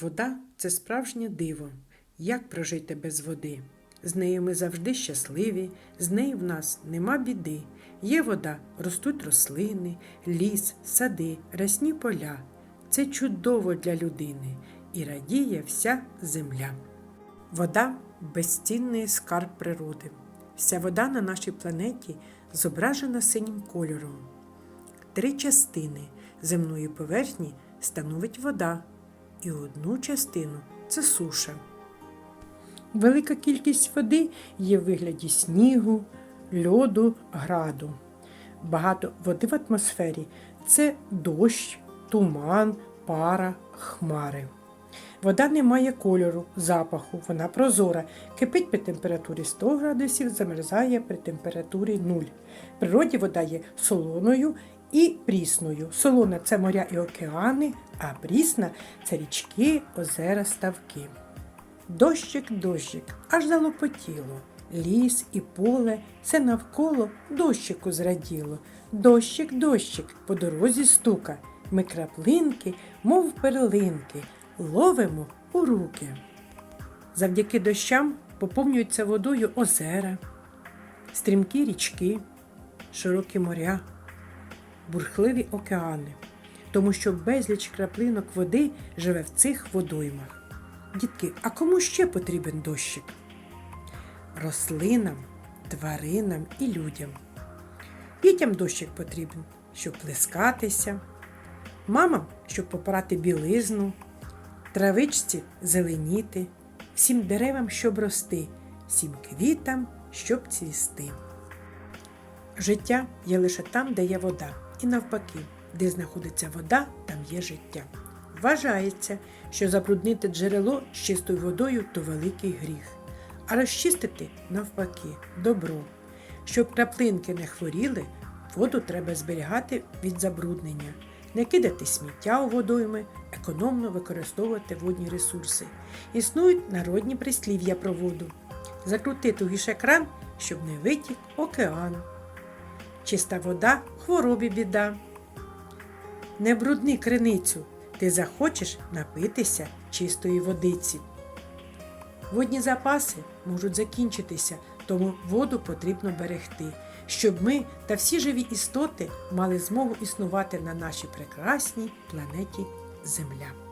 Вода це справжнє диво. Як прожити без води? З нею ми завжди щасливі, з нею в нас нема біди. Є вода, ростуть рослини, ліс, сади, рясні поля. Це чудово для людини і радіє вся земля. Вода безцінний скарб природи. Вся вода на нашій планеті зображена синім кольором. Три частини земної поверхні становить вода, і одну частину це суша. Велика кількість води є в вигляді снігу, льоду, граду. Багато води в атмосфері це дощ, туман, пара, хмари. Вода не має кольору, запаху, вона прозора, кипить при температурі 100 градусів, замерзає при температурі 0. В природі вода є солоною і прісною. Солона це моря і океани, а прісна це річки, озера, ставки. Дощик, дощик, аж залопотіло. Ліс і поле все навколо дощику зраділо. Дощик, дощик, по дорозі стука. Ми краплинки, мов перлинки, ловимо у руки. Завдяки дощам поповнюються водою озера, стрімкі річки, широкі моря, бурхливі океани, тому що безліч краплинок води живе в цих водоймах. Дітки, а кому ще потрібен дощик? Рослинам, тваринам і людям. Дітям дощик потрібен, щоб плескатися, мамам, щоб попрати білизну, травичці зеленіти, всім деревам, щоб рости, всім квітам, щоб цвісти. Життя є лише там, де є вода, і навпаки, де знаходиться вода, там є життя. Вважається, що забруднити джерело з чистою водою то великий гріх, а розчистити навпаки добро. Щоб краплинки не хворіли, воду треба зберігати від забруднення, не кидати сміття у водойми, економно використовувати водні ресурси. Існують народні прислів'я про воду. Закрути тугіше кран, щоб не витік океан. Чиста вода хворобі біда. Не брудни криницю, ти захочеш напитися чистої водиці. Водні запаси можуть закінчитися, тому воду потрібно берегти, щоб ми та всі живі істоти мали змогу існувати на нашій прекрасній планеті Земля.